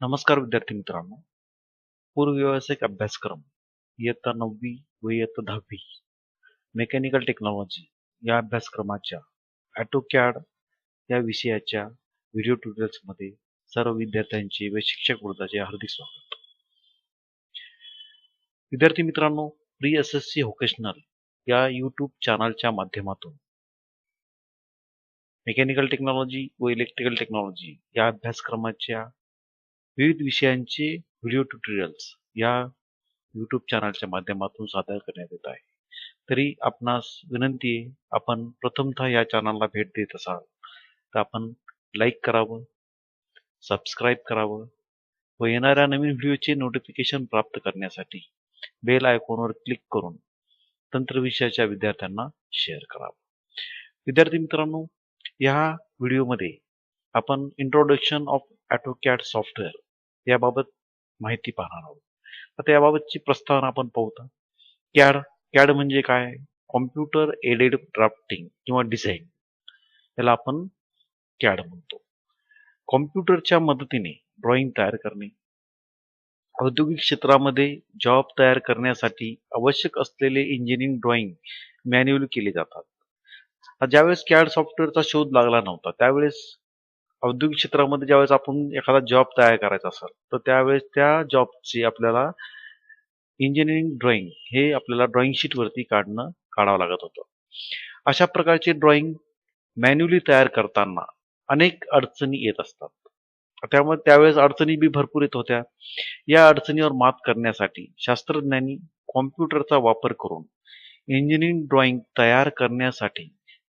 नमस्कार विद्यार्थी मित्रांनो. पूर्व व्यावसायिक अभ्यासक्रम इयत्ता नववी व इयत्ता दहावी मेकॅनिकल टेक्नॉलॉजी या अभ्यासक्रमाच्या ॲटोकॅड या विषयाच्या व्हिडिओ ट्युटोरियल्समध्ये सर्व विद्यार्थ्यांचे व शिक्षक वृद्धाचे हार्दिक स्वागत. विद्यार्थी मित्रांनो pre S S C vocational या यूट्यूब चॅनलच्या माध्यमातून मेकॅनिकल टेक्नॉलॉजी व इलेक्ट्रिकल टेक्नॉलॉजी या अभ्यासक्रमाच्या विविध विषयांचे व्हिडिओ ट्युटोरियल्स या यूट्यूब चॅनलच्या माध्यमातून सादर करण्यात येत आहे. तरी आपणास विनंती आहे आपण प्रथमतः या चॅनलला भेट देत असाल तर आपण लाईक करावं सबस्क्राईब करावं व येणाऱ्या नवीन व्हिडिओचे नोटिफिकेशन प्राप्त करण्यासाठी बेल आयकॉनवर क्लिक करून तंत्रविषयाच्या विद्यार्थ्यांना शेअर करावं. विद्यार्थी मित्रांनो या व्हिडिओमध्ये आपण इंट्रोडक्शन ऑफ ॲटोकॅड सॉफ्टवेअर याबाबत माहिती पाहणार आहोत. आता याबाबतची प्रस्तावना आपण पाहूत. कॅड कॅड म्हणजे काय? कॉम्प्युटर एडेड ड्राफ्टिंग किंवा डिझाईन याला आपण कॅड म्हणतो. कॉम्प्युटरच्या मदतीने ड्रॉइंग तयार करणे. औद्योगिक क्षेत्रामध्ये जॉब तयार करण्यासाठी आवश्यक असलेले इंजिनिअरिंग ड्रॉइंग मॅन्युअली केले जातात. ज्यावेळेस कॅड सॉफ्टवेअरचा शोध लागला नव्हता त्यावेळेस औद्योगिक क्षेत्रामध्ये ज्यावेळेस आपण एखादा जॉब तयार करायचा असेल तर त्यावेळेस त्या जॉबची आपल्याला इंजिनिअरिंग ड्रॉइंग हे आपल्याला ड्रॉइंग शीटवरती काढणं काढावं लागत होतं. अशा प्रकारचे ड्रॉइंग मॅन्युअली तयार करताना अनेक अडचणी येत असतात. त्यामुळे त्यावेळेस अडचणी बी भरपूर येत होत्या. या अडचणीवर मात करण्यासाठी शास्त्रज्ञांनी कॉम्प्युटरचा वापर करून इंजिनिअरिंग ड्रॉइंग तयार करण्यासाठी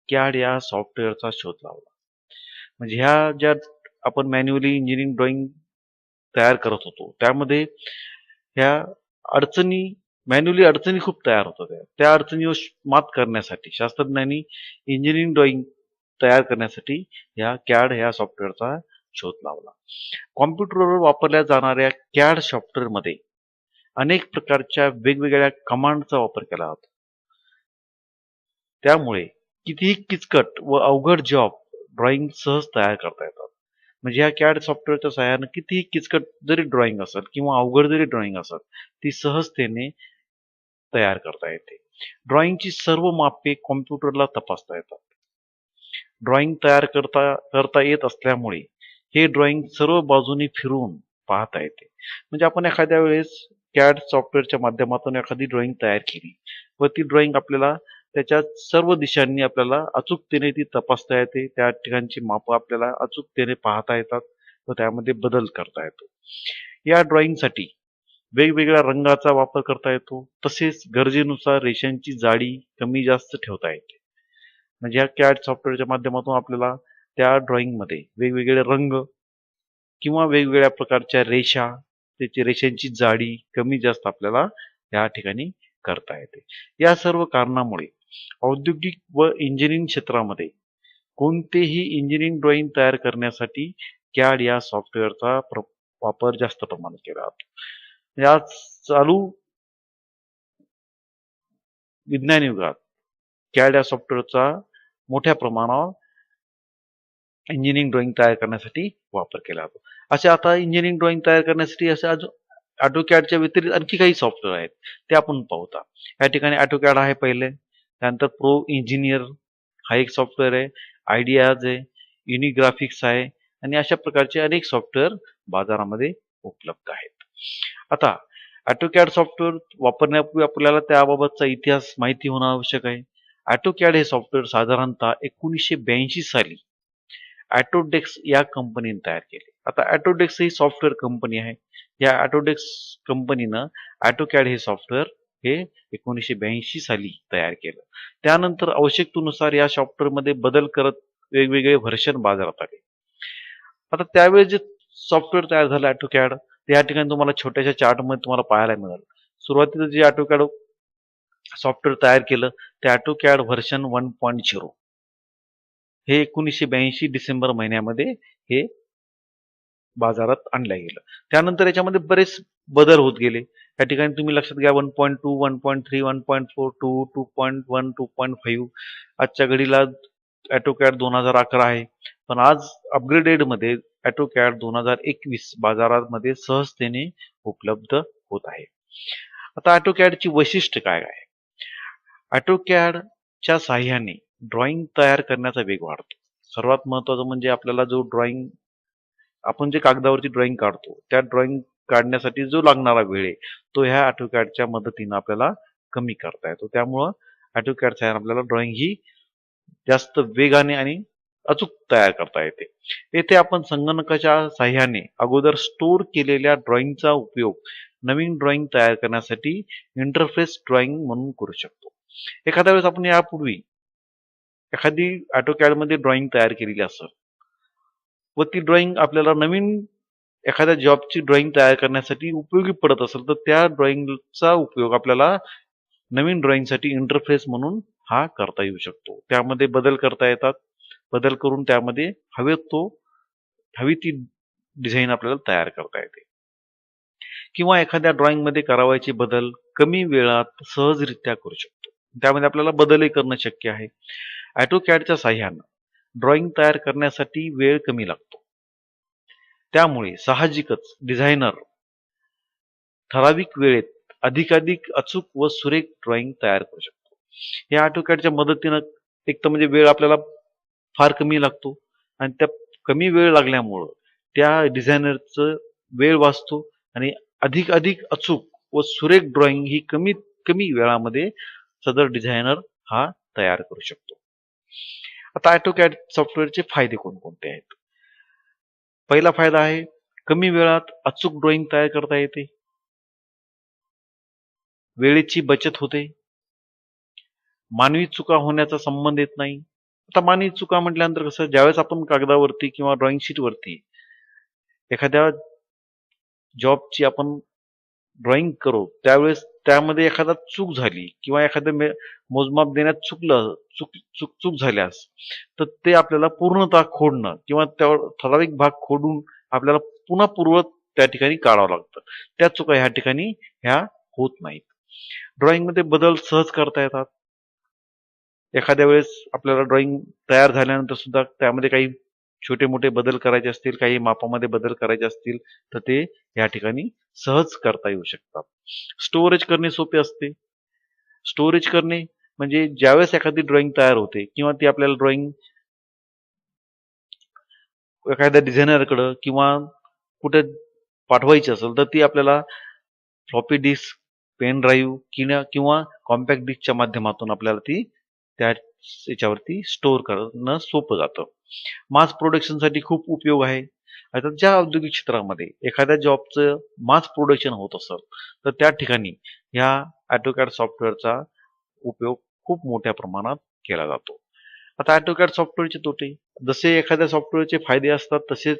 कॅड या सॉफ्टवेअरचा शोध लावला. म्हणजे ह्या ज्या आपण मॅन्युअली इंजिनिअरिंग ड्रॉइंग तयार करत होतो त्यामध्ये ह्या अडचणी मॅन्युअली अडचणी खूप तयार होत होत्या. त्या अडचणीवर मात करण्यासाठी शास्त्रज्ञांनी इंजिनिअरिंग ड्रॉइंग तयार करण्यासाठी ह्या कॅड ह्या सॉफ्टवेअरचा शोध लावला. कॉम्प्युटरवर वापरल्या जाणाऱ्या कॅड सॉफ्टवेअरमध्ये अनेक प्रकारच्या वेगवेगळ्या कमांडचा वापर केला जातो. त्यामुळे कितीही किचकट व अवघड जॉब ड्रॉइंग सहज तयार करता येतात. म्हणजे या कॅड सॉफ्टवेअरच्या सहाय्यानं कितीही किचकट जरी ड्रॉइंग असेल किंवा अवघड जरी ड्रॉइंग असेल ती सहजतेने तयार करता येते. ड्रॉइंगची सर्व मापे कॉम्प्युटरला तपासता येतात. ड्रॉइंग तयार करता करता येत असल्यामुळे हे ड्रॉइंग सर्व बाजूनी फिरून पाहता येते. म्हणजे आपण एखाद्या वेळेस कॅड सॉफ्टवेअरच्या माध्यमातून एखादी ड्रॉइंग तयार केली व ती ड्रॉइंग आपल्याला त्याच्या सर्व दिशांनी आपल्याला अचूकतेने ती तपासता येते. त्या ठिकाणची मापं आपल्याला अचूकतेने पाहता येतात व त्यामध्ये बदल करता येतो. या ड्रॉइंगसाठी वेगवेगळ्या रंगाचा वापर करता येतो. तसेच गरजेनुसार रेषांची जाडी कमी जास्त ठेवता येते. म्हणजे या कॅड सॉफ्टवेअरच्या माध्यमातून आपल्याला त्या ड्रॉइंगमध्ये वेगवेगळे रंग किंवा वेगवेगळ्या प्रकारच्या रेषा त्याची रेषांची जाडी कमी जास्त आपल्याला या ठिकाणी करता येते. या सर्व कारणामुळे औद्योगिक व इंजिनिअरिंग क्षेत्रामध्ये कोणतेही इंजिनिअरिंग ड्रॉइंग तयार करण्यासाठी कॅड या सॉफ्टवेअरचा वापर जास्त प्रमाणात केला जातो. म्हणजे या चालू विज्ञान युगात कॅड या सॉफ्टवेअरचा मोठ्या प्रमाणावर इंजिनिअरिंग ड्रॉइंग तयार करण्यासाठी वापर केला जातो. असे आता इंजिनिअरिंग ड्रॉइंग तयार करण्यासाठी असे अजून ऑटोकॅडच्या व्यतिरिक्त आणखी काही सॉफ्टवेअर आहेत ते आपण पाहूता या ठिकाणी ॲटोकॅड आहे पहिले. त्यानंतर प्रो इंजिनियर हा एक सॉफ्टवेअर आहे. आयडियाज आहे. युनिग्राफिक्स आहे. आणि अशा प्रकारचे अनेक सॉफ्टवेअर बाजारामध्ये उपलब्ध आहेत. आता ॲटोकॅड सॉफ्टवेअर वापरण्यापूर्वी आपल्याला त्याबाबतचा इतिहास माहिती होणं आवश्यक आहे. ॲटोकॅड हे सॉफ्टवेअर साधारणतः एकोणीसशे ब्याऐंशी साली ॲटोडेक्स या कंपनीने तयार केले. आता ॲटोडेक्स ही सॉफ्टवेअर कंपनी आहे. या ॲटोडेक्स कंपनीनं ॲटोकॅड हे सॉफ्टवेअर हे एकोणीसशे ब्याऐंशी साली तयार केलं. त्यानंतर आवश्यकतेनुसार या सॉफ्टवेअरमध्ये बदल करत वेगवेगळे व्हर्शन बाजारात आले. आता त्यावेळेस जे सॉफ्टवेअर तयार झालं ॲटोकॅड त्या ठिकाणी तुम्हाला छोट्याशा चार्टमध्ये तुम्हाला पाहायला मिळालं. सुरुवातीला जे ॲटोकॅड सॉफ्टवेअर तयार केलं ते AutoCAD version one point zero हे एकोणीसशे ब्याऐंशी डिसेंबर महिन्यामध्ये हे बाजारात आणलं गेलं. त्यानंतर याच्यामध्ये बरेच बदल होत गेले. या ठिकाणी तुम्ही लक्षात घ्या one point two one point three one point four two two point one two point five आजच्या घडीला ॲटोकॅड दोन हजार अकरा आहे. पण आज अपग्रेडेडमध्ये ॲटोकॅड दोन हजार एकवीस बाजारामध्ये सहजतेने उपलब्ध होत आहे. आता ॲटोकॅडची वैशिष्ट्य काय आहे? ॲटोकॅडच्या साह्याने ड्रॉइंग तयार करण्याचा वेग वाढतो. सर्वात महत्वाचं म्हणजे आपल्याला जो ड्रॉइंग आपण जे कागदावरती ड्रॉइंग काढतो त्या ड्रॉइंग काढण्यासाठी जो लागणारा वेळ आहे तो ह्या ॲटोकॅडच्या मदतीनं आपल्याला कमी करता येतो. त्यामुळं ॲटोकॅड साह्याने आपल्याला ड्रॉइंग ही जास्त वेगाने आणि अचूक तयार करता येते. येथे आपण संगणकाच्या साह्याने अगोदर स्टोअर केलेल्या ड्रॉइंगचा उपयोग नवीन ड्रॉइंग तयार करण्यासाठी इंटरफेस ड्रॉइंग म्हणून करू शकतो. एखाद्या वेळेस आपण यापूर्वी एखादी मध्ये ड्रॉइंग तयार केलेली असेल व ती ड्रॉइंग आपल्याला नवीन एखाद्या जॉबची ड्रॉइंग तयार करण्यासाठी उपयोगी पडत असेल तर त्या ड्रॉइंगचा उपयोग आपल्याला नवीन ड्रॉइंगसाठी इंटरफेस म्हणून हा करता येऊ शकतो. त्यामध्ये बदल करता येतात. बदल करून त्यामध्ये हवे तो हवी ती डिझाईन आपल्याला तयार करता येते. किंवा एखाद्या ड्रॉइंगमध्ये करावायचे बदल कमी वेळात सहजरित्या करू शकतो. त्यामध्ये आपल्याला बदलही करणं शक्य आहे. ॲटोकॅडच्या साह्यानं ड्रॉइंग तयार करण्यासाठी वेळ कमी लागतो. त्यामुळे साहजिकच डिझायनर ठराविक वेळेत अधिकाधिक अचूक व सुरेख ड्रॉइंग तयार करू शकतो. या ऑटोकॅडच्या मदतीनं एक तर म्हणजे वेळ आपल्याला फार कमी लागतो आणि त्या कमी वेळ लागल्यामुळं त्या डिझायनरचं वेळ वाचतो आणि अधिक अधिक अचूक व सुरेख ड्रॉइंग ही कमीत कमी वेळामध्ये सदर डिझायनर हा तयार करू शकतो. आता ॲटोकॅड सॉफ्टवेअरचे फायदे कोणकोणते आहेत? पहिला फायदा आहे कमी वेळात अचूक ड्रॉइंग तयार करता येते. वेळेची बचत होते. मानवी चुका होण्याचा संबंध येत नाही. आता मानवी चुका म्हटल्यानंतर कसं ज्यावेळेस आपण कागदावरती किंवा ड्रॉइंग शीटवरती एखाद्या जॉबची आपण ड्रॉइंग करू त्यावेळेस त्यामध्ये एखादा चूक झाली किंवा एखादं मोजमाप देण्यात चुकलं चूक चूक चूक झाल्यास तर ते आपल्याला पूर्णतः खोडणं किंवा त्यावर ठराविक भाग खोडून आपल्याला पुन्हा पूर्वत त्या ठिकाणी काढावं लागतं. त्या चुका ह्या ठिकाणी ह्या होत नाहीत. ड्रॉइंगमध्ये बदल सहज करता येतात. एखाद्या वेळेस आपल्याला ड्रॉइंग तयार झाल्यानंतर सुद्धा त्यामध्ये काही छोटे मोठे बदल करायचे असतील काही मापामध्ये बदल करायचे असतील तर ते या ठिकाणी सहज करता येऊ शकतात. स्टोरेज करणे सोपे असते. स्टोरेज करणे म्हणजे ज्यावेळेस एखादी ड्रॉइंग तयार होते किंवा ती आपल्याला ड्रॉइंग एखाद्या डिझायनरकडं किंवा कुठे पाठवायची असेल तर ती आपल्याला फ्लॉपी डिस्क पेन ड्राईव्ह किंवा किंवा कॉम्पॅक्ट डिस्कच्या माध्यमातून आपल्याला ती त्या याच्यावरती स्टोअर करणं सोपं जातं. मास प्रोडक्शनसाठी खूप उपयोग आहे. आता ज्या औद्योगिक क्षेत्रामध्ये एखाद्या जॉबचं मास प्रोडक्शन होत असेल तर त्या ठिकाणी ह्या ॲटोकॅड सॉफ्टवेअरचा उपयोग खूप मोठ्या प्रमाणात केला जातो. आता ॲटोकॅड सॉफ्टवेअरचे तोटे जसे एखाद्या सॉफ्टवेअरचे फायदे असतात तसेच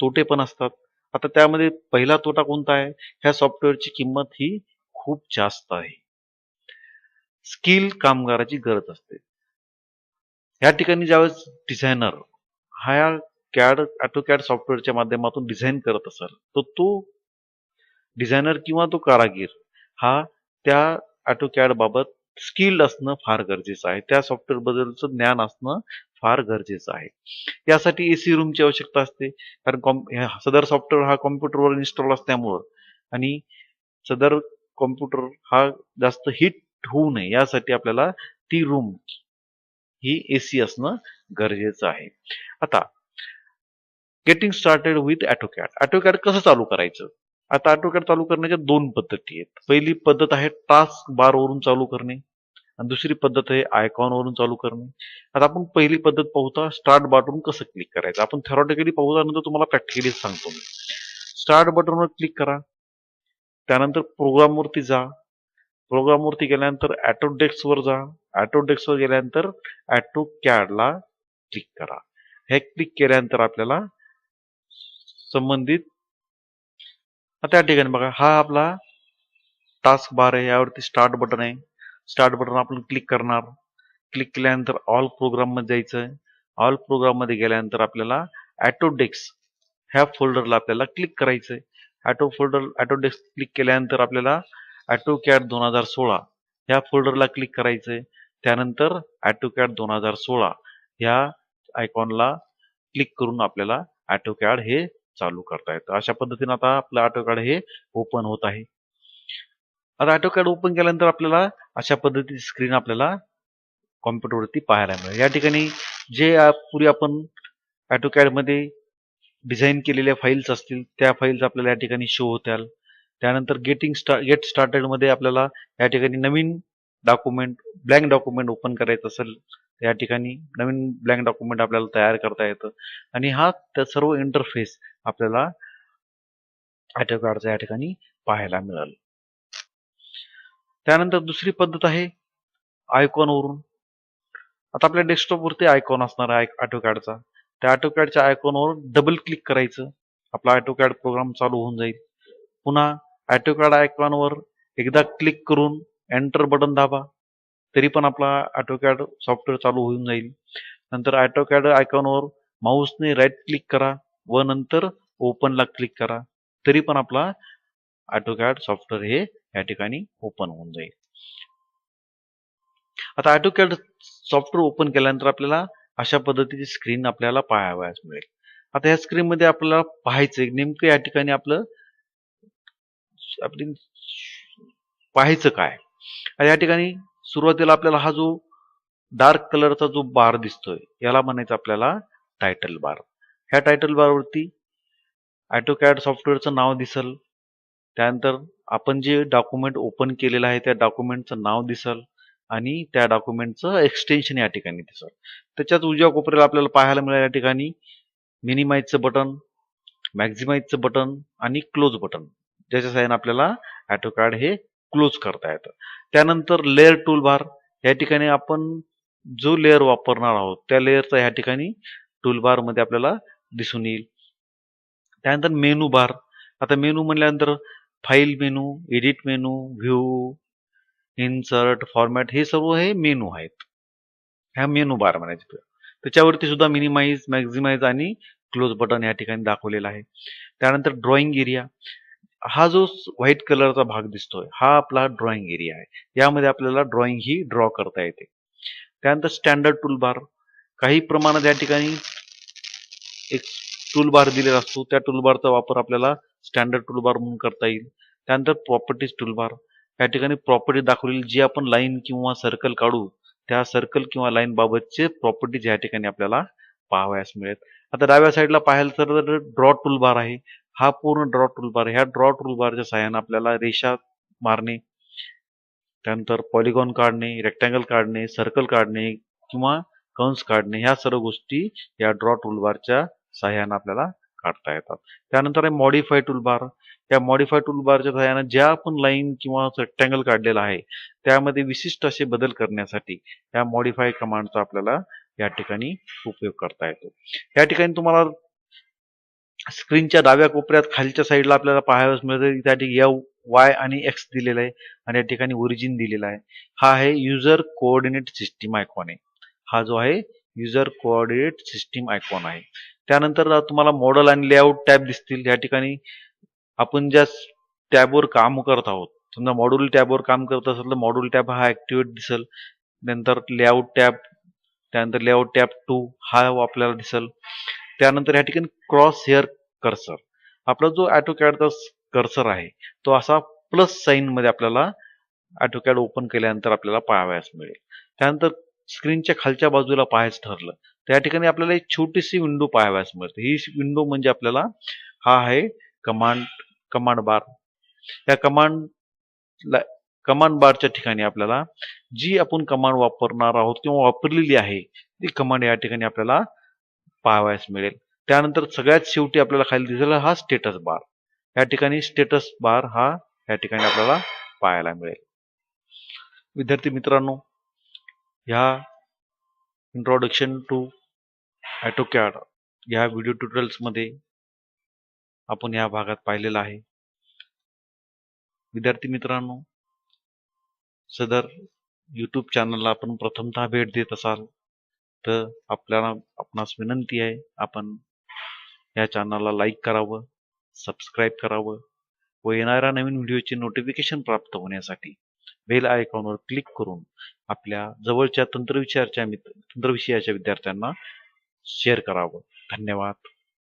तोटे पण असतात. आता त्यामध्ये पहिला तोटा कोणता आहे? ह्या सॉफ्टवेअरची किंमत ही खूप जास्त आहे. स्किल कामगाराची गरज असते. या ठिकाणी ज्यावेळेस डिझायनर हा या कॅड कॅड सॉफ्टवेअरच्या माध्यमातून डिझाईन करत असाल तर तो डिझायनर किंवा तो कारागीर हा त्या कॅड बाबत स्किल्ड असणं फार गरजेचं आहे. त्या सॉफ्टवेअर बद्दलचं ज्ञान असणं फार गरजेचं आहे. यासाठी एसी रूमची आवश्यकता असते. कारण कॉम सदर सॉफ्टवेअर हा कॉम्प्युटरवर इन्स्टॉल असल्यामुळं आणि सदर कॉम्प्युटर हा जास्त हिट होऊ नये. यासाठी आपल्याला ती रूम ही एसी असणं गरजेचं आहे. आता getting started with AutoCAD AutoCAD कसं चालू करायचं? आता ॲटोकॅड चालू करण्याच्या दोन पद्धती आहेत. पहिली पद्धत आहे टास्क बारवरून चालू करणे आणि दुसरी पद्धत आहे आयकॉनवरून चालू करणे. आता आपण पहिली पद्धत पाहूता स्टार्ट बटनवरून कसं क्लिक करायचं? आपण थेरॉटिकली पाहूता नंतर तुम्हाला प्रॅक्टिकली सांगतो मी. स्टार्ट बटनवर क्लिक करा. त्यानंतर प्रोग्रामवरती जा. प्रोग्रामवरती गेल्यानंतर वर जा. वर गेल्यानंतर ऑटो कॅडला क्लिक करा. हे क्लिक केल्यानंतर आपल्याला संबंधित त्या ठिकाणी बघा हा आपला टास्क बार आहे यावरती स्टार्ट बटन आहे. स्टार्ट बटन आपण क्लिक करणार. क्लिक केल्यानंतर ऑल प्रोग्राममध्ये जायचं ऑल प्रोग्राममध्ये गेल्यानंतर आपल्याला ॲटोडेक्स ह्या फोल्डरला आपल्याला क्लिक करायचंय ॲटो फोल्डर ॲटोडेक्स क्लिक केल्यानंतर आपल्याला ॲटोकॅड दोन हजार सोळा ह्या फोल्डरला क्लिक करायचंय त्यानंतर ॲटोकॅड दोन हजार सोळा ह्या आयकॉनला क्लिक करून आपल्याला ॲटोकॅड हे चालू करता येतं. अशा पद्धतीने आता आपलं ॲटोकॅड हे ओपन होत आहे. आता ॲटोकॅड ओपन केल्यानंतर आपल्याला अशा पद्धतीची स्क्रीन आपल्याला कॉम्प्युटरवरती पाहायला मिळेल. या ठिकाणी जे पूर्वी आपण ॲटोकॅडमध्ये डिझाईन केलेल्या फाईल्स असतील त्या फाईल्स आपल्याला या ठिकाणी शो होत्याल. त्यानंतर गेटिंग स्टार्ट गेट स्टार्टेडमध्ये आपल्याला या ठिकाणी नवीन डॉक्युमेंट ब्लँक डॉक्युमेंट ओपन करायचं असेल या ठिकाणी नवीन ब्लँक डॉक्युमेंट आपल्याला तयार करता येतं. आणि हा त्या सर्व इंटरफेस आपल्याला AutoCADचा या ठिकाणी पाहायला मिळेल. त्यानंतर दुसरी पद्धत आहे आयकॉन वरून. आता आपल्या डेस्कटॉपवरती आयकॉन असणार आहे कार्डचा त्या ऑटोकॅडच्या आयकॉनवर डबल क्लिक करायचं. आपला ऑटोकॅड प्रोग्राम चालू होऊन जाईल. पुन्हा ऑटोकॅड आयकॉनवर एकदा क्लिक करून एंटर बटन दाबा. तरी पण आपला ऑटोकॅड सॉफ्टवेअर चालू होऊन जाईल. नंतर ऑटोकॅड आयकॉनवर माऊसने राईट क्लिक करा व नंतर ओपनला क्लिक करा. तरी पण आपला ऑटोकॅड सॉफ्टवेअर हे या ठिकाणी ओपन होऊन जाईल. आता ऑटोकॅड सॉफ्टवेअर ओपन केल्यानंतर आपल्याला अशा पद्धतीची स्क्रीन आपल्याला पाहावयास मिळेल. आता या स्क्रीन मध्ये आपल्याला पाहायचं नेमकं या ठिकाणी आपलं आपली पाहायचं काय? या ठिकाणी सुरुवातीला आपल्याला हा जो डार्क कलरचा जो बार दिसतोय याला म्हणायचं आपल्याला टायटल बार ह्या टायटल बारवरती ॲटोकॅड सॉफ्टवेअरचं नाव दिसल. त्यानंतर आपण जे डॉक्युमेंट ओपन केलेलं आहे त्या डॉक्युमेंटचं नाव दिसल आणि त्या डॉक्युमेंटचं एक्सटेन्शन या ठिकाणी दिसल. त्याच्यात उजव्या कोपऱ्याला आपल्याला पाहायला मिळेल या ठिकाणी मिनिमाइजचं बटन मॅक्झिमाइजचं बटन आणि क्लोज बटन ज्याच्या साहाय्याने आपल्याला ॲटोकॅड हे क्लोज करता येतं. त्यानंतर लेअर टूल बार या ठिकाणी आपण जो लेअर वापरणार आहोत त्या लेअरचा या ठिकाणी टूल बारमध्ये आपल्याला दिसून येईल. त्यानंतर मेनू बार आता मेनू म्हणल्यानंतर file menu edit menu view insert format हे सर्व हे मेनू आहेत. ह्या मेनू बार म्हणायचे त्याच्यावरती सुद्धा मिनिमाइज मॅक्झिमाइज आणि क्लोज बटन या ठिकाणी दाखवलेला आहे. त्यानंतर ड्रॉइंग एरिया हा जो व्हाईट कलरचा भाग दिसतोय हा आपला ड्रॉइंग एरिया आहे. यामध्ये आपल्याला ड्रॉइंग ही ड्रॉ करता येते. त्यानंतर स्टँडर्ड टूल बार काही प्रमाणात या ठिकाणी एक टूल बार दिलेला असतो. त्या टूलबारचा वापर आपल्याला स्टँडर्ड टूल बार म्हणून करता येईल. त्यानंतर प्रॉपर्टीज टूल बार या ठिकाणी प्रॉपर्टी दाखवलेली जी आपण लाईन किंवा सर्कल काढू त्या सर्कल किंवा लाईन बाबतचे प्रॉपर्टीज या ठिकाणी आपल्याला पाहावयास मिळेल आता डाव्या साईडला पाहायला तर ड्रॉ टूल बार आहे. हा पूर्ण ड्रॉ टूल बार ह्या ड्रॉ टूल बारच्या सहाय्याने आपल्याला रेषा मारणे त्यानंतर पॉलिगॉन काढणे रेक्टँगल काढणे सर्कल काढणे किंवा कंस काढणे ह्या सर्व गोष्टी या ड्रॉ टूलबारच्या सहाय्याने आपल्याला काढता येतात. त्यानंतर आहे मॉडिफाय टूलबार या मॉडिफाय टूलबारच्या सहाय्याने ज्या आपण लाईन किंवा रेक्टँगल काढलेला आहे त्यामध्ये विशिष्ट असे बदल करण्यासाठी या मॉडिफाय कमांडचा आपल्याला या ठिकाणी उपयोग करता येतो. या ठिकाणी तुम्हाला स्क्रीनच्या डाव्या कोपऱ्यात खालच्या साईडला आपल्याला पाहावयास मिळतं. त्या ठिकाणी या वाय आणि एक्स दिलेलं आहे आणि या ठिकाणी ओरिजिन दिलेला आहे. हा आहे युजर कोऑर्डिनेट सिस्टीम आयकॉन आहे. हा जो आहे युजर कोऑर्डिनेट सिस्टीम आयकॉन आहे. त्यानंतर तुम्हाला मॉडेल आणि लेआउट टॅब दिसतील. या ठिकाणी आपण ज्या टॅबवर काम करत आहोत समजा मॉड्यूल टॅबवर काम करत असेल तर मॉड्यूल टॅब हा ऍक्टिव्हेट दिसेल. नंतर लेआउट टॅब त्यानंतर लेआउट टॅप टू हा आपल्याला दिसेल. त्यानंतर या ठिकाणी क्रॉस हेअर कर्सर आपला जो ऑटोकॅडचा कर्सर आहे तो असा प्लस साईन मध्ये आपल्याला ऍटोकॅड ओपन केल्यानंतर आपल्याला पाहावयास मिळेल. त्यानंतर स्क्रीनच्या खालच्या बाजूला पाहायचं ठरलं त्या ठिकाणी आपल्याला एक छोटीशी विंडो पाहावयास मिळते. ही विंडो म्हणजे आपल्याला हा आहे कमांड कमांड बार या कमांड कमांड बारच्या ठिकाणी आपल्याला जी आपण कमांड वापरणार आहोत किंवा वापरलेली आहे ती कमांड या ठिकाणी आपल्याला पाहावयास मिळेल. त्यानंतर सगळ्यात शेवटी आपल्याला खाली दिसेल हा स्टेटस बार या ठिकाणी स्टेटस बार हा या ठिकाणी आपल्याला पाहायला मिळेल. विद्यार्थी मित्रांनो ह्या इंट्रोडक्शन टू ॲटोकॅड या व्हिडिओ ट्युटोरियल्समध्ये आपण या भागात पाहिलेला आहे. विद्यार्थी मित्रांनो सदर यूट्यूब चॅनलला आपण प्रथमतः भेट देत असाल तर आपल्याला आपणास विनंती आहे आपण या चॅनलला लाईक करावं सबस्क्राईब करावं व येणाऱ्या नवीन व्हिडिओचे नोटिफिकेशन प्राप्त होण्यासाठी बेल आयकॉनवर क्लिक करून आपल्या जवळच्या तंत्रविषयाच्या मित्र तंत्रविषयाच्या विद्यार्थ्यांना शेअर करावं. धन्यवाद.